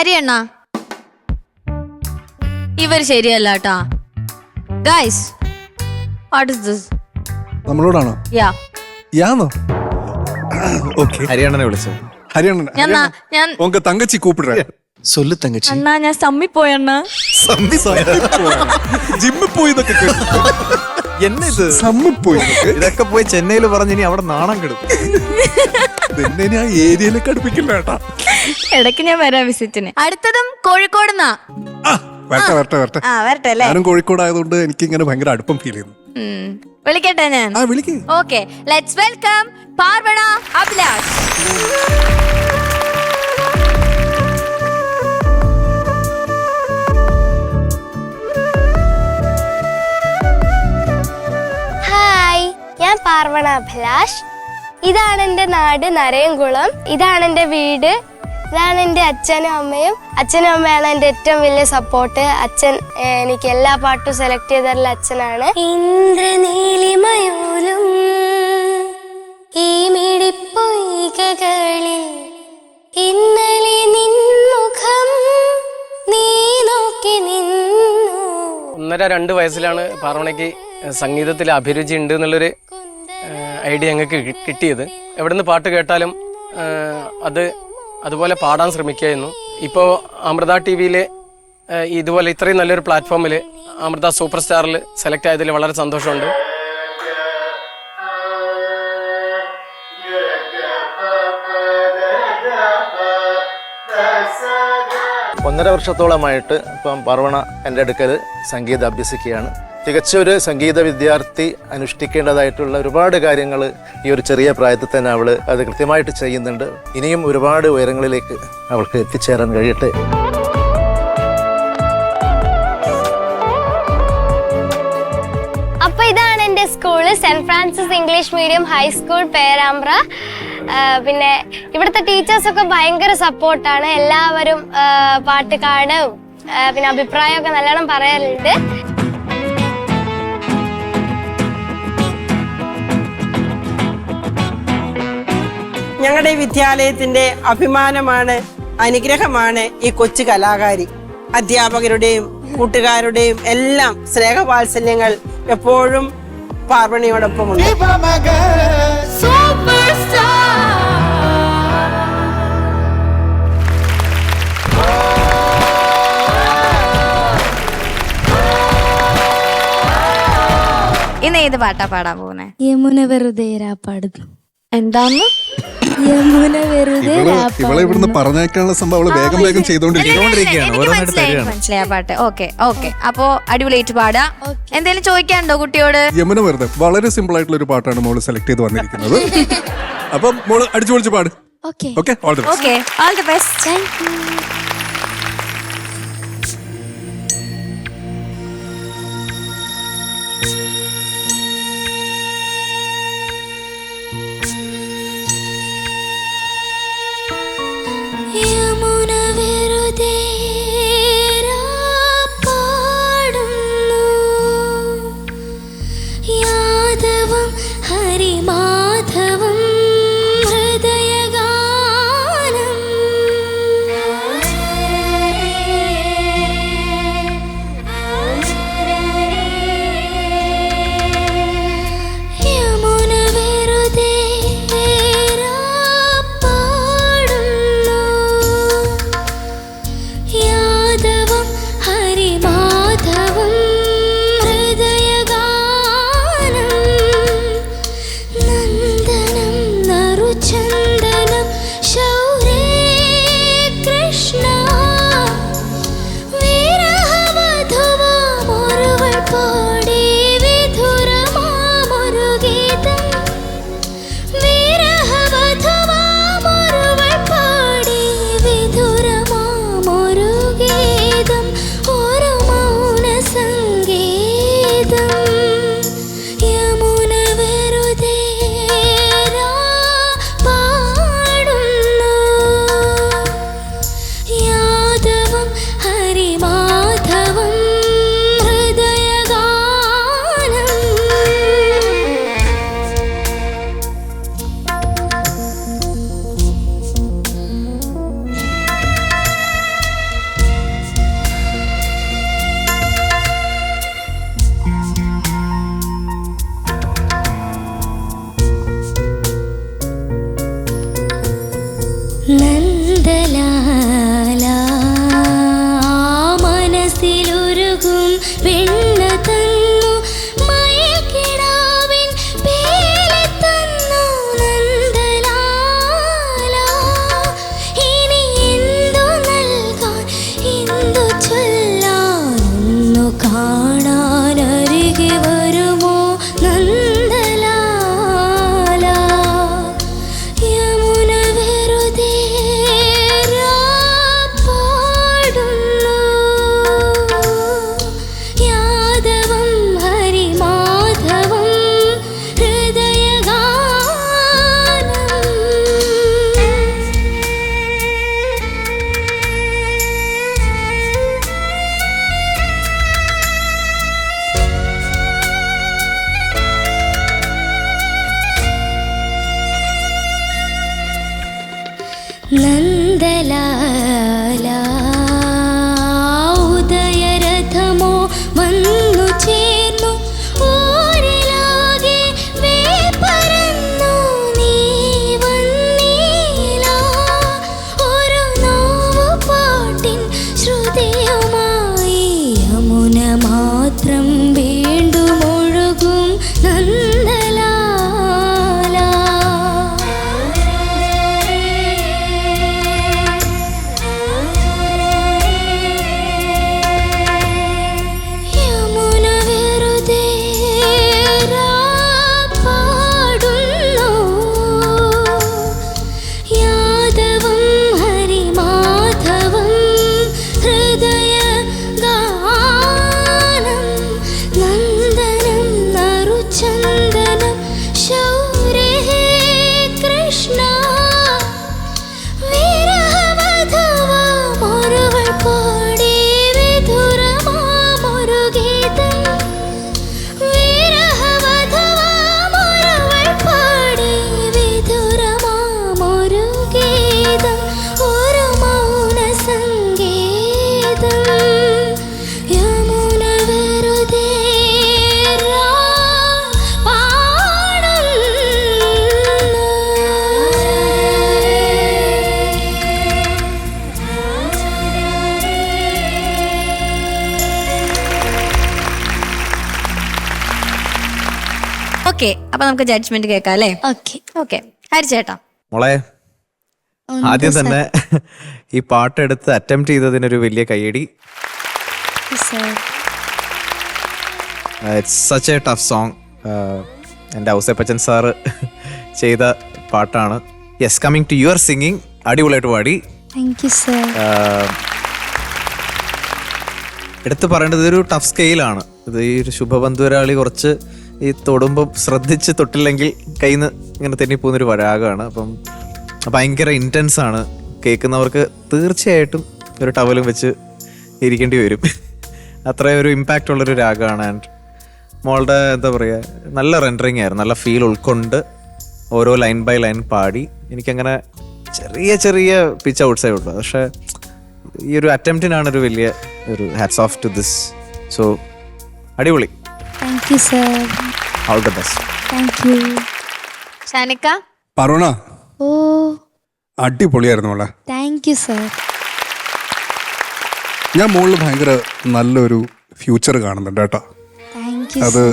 ഹരിയണ്ണ ഇവർ ശരിയല്ല കേട്ടാ ഗൈസ് വാട്ട് ഇസ് ദിസ് നമ്മളോടാണോ യാ യാന്നോ ഓക്കെ ഹരിയാണനെ വിളിച്ചത് ഹരിയാണ ഞാൻ നാ- ഞാൻ உங்க தங்கச்சி கூப்பிடுறேன் സൊല്ലു തങ്കച്ചി അണ്ണാ ഞാൻ സമ്മി പോയണ്ണ ജിമ്മിൽ പോയി എന്നൊക്കെ കേട്ടു. എന്നെ ഇത് സമ്മിൽ പോയി എന്നൊക്കെ. ഇതൊക്കെ പോയി ചെന്നൈയിൽ പറഞ്ഞ് ഇനി അവിടെ നാണം കെടുക്കും ഇതെന്നെ ഞാൻ ഏരിയയിലേക്ക് അടുപ്പിക്കില്ല കേട്ടാ ഇടയ്ക്ക് ഞാൻ വരാം വിസിറ്റിന്. അടുത്തതും കോഴിക്കോട് വരട്ടെ വരട്ടെ വരട്ടെ. ആ വരട്ടെ അല്ലേ? ഞാനും കോഴിക്കോട് ആയതുകൊണ്ട് എനിക്ക് ഇങ്ങനെ ഭയങ്കര അടുപ്പം ഫീൽ ചെയ്യുന്നു. ഉം. വിളിക്കട്ടെ ഞാൻ. ആ വിളിക്ക്. Okay. Let's welcome Parvana Abhilash. Hi ഞാൻ പാർവണ അഭിലാഷ്. ഇതാണ് എന്റെ നാട് നരയംകുളം. ഇതാണ് എന്റെ വീട്. ഇതാണ് എന്റെ അച്ഛനും അമ്മയും. അച്ഛനും അമ്മയാണ് എന്റെ ഏറ്റവും വലിയ സപ്പോർട്ട് അച്ഛൻ എനിക്ക് എല്ലാ പാട്ടും സെലക്ട് ചെയ്തിട്ടുള്ള അച്ഛനാണ്. ഇന്ദ്രനീലിമയോലും ഈ മിടിപ്പൊയ്കകളിൽ ഇന്നലെ നിൻമുഖം നീ നോക്കി നിന്നു. ഒന്നര രണ്ട് വയസ്സിലാണ് പാർവണയ്ക്ക് സംഗീതത്തിൽ അഭിരുചി ഉണ്ട് എന്നുള്ളൊരു ഐഡിയ ഞങ്ങൾക്ക് കിട്ടിയത്. എവിടെ നിന്ന് പാട്ട് കേട്ടാലും അത് അതുപോലെ പാടാൻ ശ്രമിക്കുകയായിരുന്നു ഇപ്പോൾ അമൃത ടി വിയിൽ ഇതുപോലെ ഇത്രയും നല്ലൊരു പ്ലാറ്റ്ഫോമിൽ അമൃത സൂപ്പർ സ്റ്റാറിൽ സെലക്ട് ആയതിൽ വളരെ സന്തോഷമുണ്ട്. ഒന്നര വർഷത്തോളമായിട്ട് ഇപ്പം പർവണ എന്റെ അടുക്കൽ സംഗീതം അഭ്യസിക്കുകയാണ്. തികച്ച ഒരു സംഗീത വിദ്യാർത്ഥി അനുഷ്ഠിക്കേണ്ടതായിട്ടുള്ള ഒരുപാട് കാര്യങ്ങൾ ഈ ഒരു ചെറിയ പ്രായത്തിൽ തന്നെ അവൾ അത് കൃത്യമായിട്ട് ചെയ്യുന്നുണ്ട്. ഇനിയും ഒരുപാട് ഉയരങ്ങളിലേക്ക് അവൾക്ക് എത്തിച്ചേരാൻ കഴിയട്ടെ. അപ്പൊ ഇതാണ് എന്റെ school saint Francis English medium high school Perambra. പിന്നെ ഇവിടുത്തെ ടീച്ചേഴ്സൊക്കെ ഭയങ്കര സപ്പോർട്ടാണ്. എല്ലാവരും പാട്ടുകാരും പിന്നെ അഭിപ്രായമൊക്കെ നല്ലോണം പറയാറുണ്ട്. ഞങ്ങളുടെ വിദ്യാലയത്തിന്റെ അഭിമാനമാണ് അനുഗ്രഹമാണ് ഈ കൊച്ചു കലാകാരി. അധ്യാപകരുടെയും കൂട്ടുകാരുടെയും എല്ലാം സ്നേഹവാത്സല്യങ്ങൾ എപ്പോഴും പാർവണിയോടൊപ്പമുണ്ട്. ഇന്ന് ഏത് പാട്ടാ പാടാൻ പോകുന്നേ? യമുന വെറുതെ പാടുന്നു. എന്താന്ന്? യമുന വെറുതെ ഇവൾ ഇവിടുന്ന് പറഞ്ഞേക്കാനുള്ള സംഭവം വേഗം വേഗം ചെയ്തോണ്ടിരിക്കുകയാണ് മനസ്സിലായി, പാട്ട്. Okay okay. അപ്പോ അടിപൊളിയായിട്ട് പാടാ. എന്തെങ്കിലും ചോദിക്കാനുണ്ടോ കുട്ടിയോട്? യമുന വെറുതെ. വളരെ സിമ്പിൾ ആയിട്ടുള്ള ഒരു പാട്ടാണ് മോൾ സെലക്ട് ചെയ്ത് വന്നിരിക്കുന്നത്. അപ്പം മോൾ അടിച്ചു പൊളിച്ച് പാട്. Okay. Okay all the okay all the Been okay അപ്പൊ നമുക്ക് ജഡ്ജ്മെന്റ് കേൾക്കാം അല്ലേ? ഓക്കെ ഓക്കെ ഹരിച്ചേട്ടാ മോളെ ആദ്യം തന്നെ ഈ പാട്ടെടുത്ത് അറ്റംപ്റ്റ് ചെയ്തതിനൊരു വലിയ കയ്യടി. It's such a tough song എന്റെ ഔസേപ്പച്ചൻ സാറ് ചെയ്ത പാട്ടാണ്. Yes coming to your singing അടിപൊളിയായിട്ട് പാടി. താങ്ക് യു സർ ആഹ് എടുത്തു പറയേണ്ടത് ഇതൊരു ടഫ് സ്കെയിലാണ് ഇത് ഈ ഒരു ശുഭബന്ധുരാളി കുറച്ച് ഈ തൊടുമ്പം ശ്രദ്ധിച്ച് തൊട്ടില്ലെങ്കിൽ കയ്യിൽ നിന്ന് ഇങ്ങനെ തെന്നിപ്പോകുന്നൊരു വരാഗമാണ് അപ്പം ഭയങ്കര ഇന്റൻസ് ആണ്. കേൾക്കുന്നവർക്ക് തീർച്ചയായിട്ടും ഒരു ടവലും വെച്ച് ഇരിക്കേണ്ടി വരും. അത്രയും ഒരു ഇമ്പാക്റ്റ് ഉള്ളൊരു രാഗമാണ് ആൻഡ് മോളുടെ എന്താ പറയുക നല്ല റെൻഡറിങ് ആയിരുന്നു. നല്ല ഫീൽ ഉൾക്കൊണ്ട് ഓരോ ലൈൻ ബൈ ലൈൻ പാടി. എനിക്കങ്ങനെ ചെറിയ ചെറിയ പിച്ച് ഔട്ട്സേ ഉള്ളൂ. പക്ഷേ ഈ ഒരു അറ്റംപ്റ്റിനാണ് ഒരു വലിയ ഒരു hats off to this so അടിപൊളി. Thank you sir all the best thank you ഷാനിക്ക? പറോണ ഓ. അടിപൊളിയായിരുന്നു മോളെ. താങ്ക് യു സർ ഞാൻ മോളിൽ ഭയങ്കര നല്ലൊരു ഫ്യൂച്ചർ കാണുന്നുണ്ട് കേട്ടോ. താങ്ക് യു അത്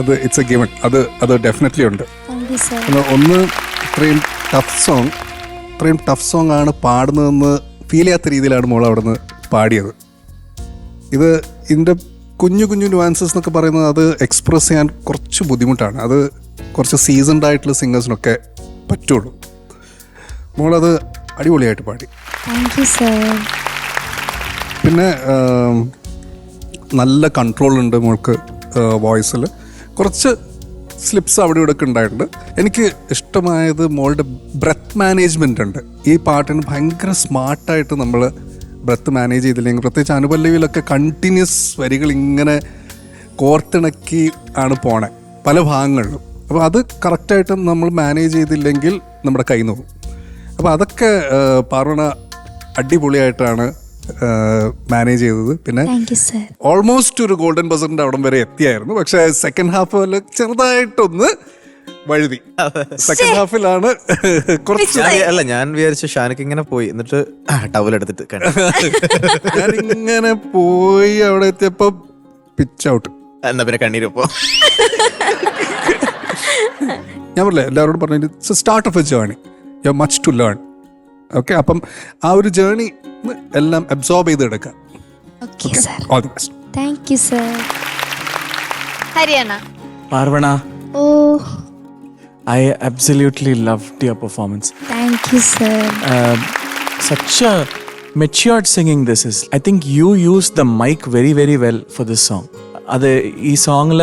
അത് ഇറ്റ്സ് എ ഗിവൺ അത് അത് ഡെഫിനറ്റ്ലി ഉണ്ട്. താങ്ക് യു സർ ഒന്ന് ഒന്ന് ഇത്രയും ടഫ് സോങ് ഇത്രയും ടഫ് സോങ് ആണ് പാടുന്നതെന്ന് ഫീൽ ചെയ്യാത്ത രീതിയിലാണ് മോൾ അവിടെ നിന്ന് പാടിയത്. ഇത് ഇതിന്റെ കുഞ്ഞു കുഞ്ഞു ന്യൂവാൻസസ് എന്നൊക്കെ പറയുന്നത് അത് എക്സ്പ്രസ് ചെയ്യാൻ കുറച്ച് ബുദ്ധിമുട്ടാണ്. അത് കുറച്ച് സീസൺഡ് ആയിട്ടുള്ള സിംഗേഴ്സിനൊക്കെ പറ്റുള്ളൂ. മോളത് അടിപൊളിയായിട്ട് പാടി. പിന്നെ നല്ല കൺട്രോൾ ഉണ്ട് മോൾക്ക് വോയിസിൽ കുറച്ച് സ്ലിപ്സ് അവിടെ ഇവിടെ ഒക്കെ ഉണ്ടായിട്ടുണ്ട്. എനിക്ക് ഇഷ്ടമായത് മോളുടെ ബ്രെത്ത് മാനേജ്മെന്റ് ഉണ്ട്. ഈ പാട്ടിന് ഭയങ്കര സ്മാർട്ടായിട്ട് നമ്മൾ ബ്രത്ത് മാനേജ് ചെയ്തില്ലെങ്കിൽ പ്രത്യേകിച്ച് അനുപല്ലവിയിലൊക്കെ കണ്ടിന്യൂസ് വരികൾ ഇങ്ങനെ കോർത്തിണക്കി ആണ് പോണേ പല ഭാഗങ്ങളിലും. അപ്പോൾ അത് കറക്റ്റായിട്ട് നമ്മൾ മാനേജ് ചെയ്തില്ലെങ്കിൽ നമ്മുടെ കൈ നോക്കും അപ്പോൾ അതൊക്കെ പാർവണ അടിപൊളിയായിട്ടാണ് മാനേജ് ചെയ്തത്. പിന്നെ ഓൾമോസ്റ്റ് ഒരു ഗോൾഡൻ ബസറിന്റെ അവിടം വരെ എത്തിയായിരുന്നു. പക്ഷേ സെക്കൻഡ് ഹാഫ് ചെറുതായിട്ടൊന്ന് വഴുതി. സെക്കൻഡ് ഹാഫിലാണ് കുറച്ച് അല്ല ഞാൻ വിചാരിച്ച ഷാനക്ക് ഇങ്ങനെ പോയി. എന്നിട്ട് ടവൽ എടുത്തിട്ട്. ഞാൻ ഇങ്ങനെ പോയി അവിടെ എത്തിയപ്പോ പിച്ച് ഔട്ട് എന്നാ പിന്നെ കണ്ണീരപ്പോ ഞാൻ പറഞ്ഞില്ലേ എല്ലാവരോടും പറഞ്ഞു start of a journey you much to learn okay അപ്പം ആ ഒരു ജേണി എല്ലാം അബ്സോർബ് ചെയ്ത് എടുക്കാം okay sir all the best thank you sir Hariyana. Parvana. Oh. I absolutely loved your performance. Thank you sir Um, such a matured singing this is. I think you used the mic very, very well for this song. അത് ഈ സോങ്ങിൽ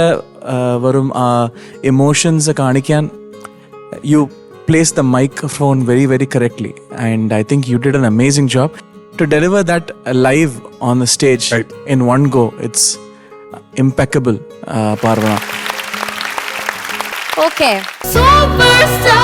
വെറും emotions കാണിക്കാൻ you place the microphone very very correctly and I think you did an amazing job to deliver that live on the stage in one go it's impeccable Parvana Okay. Superstar.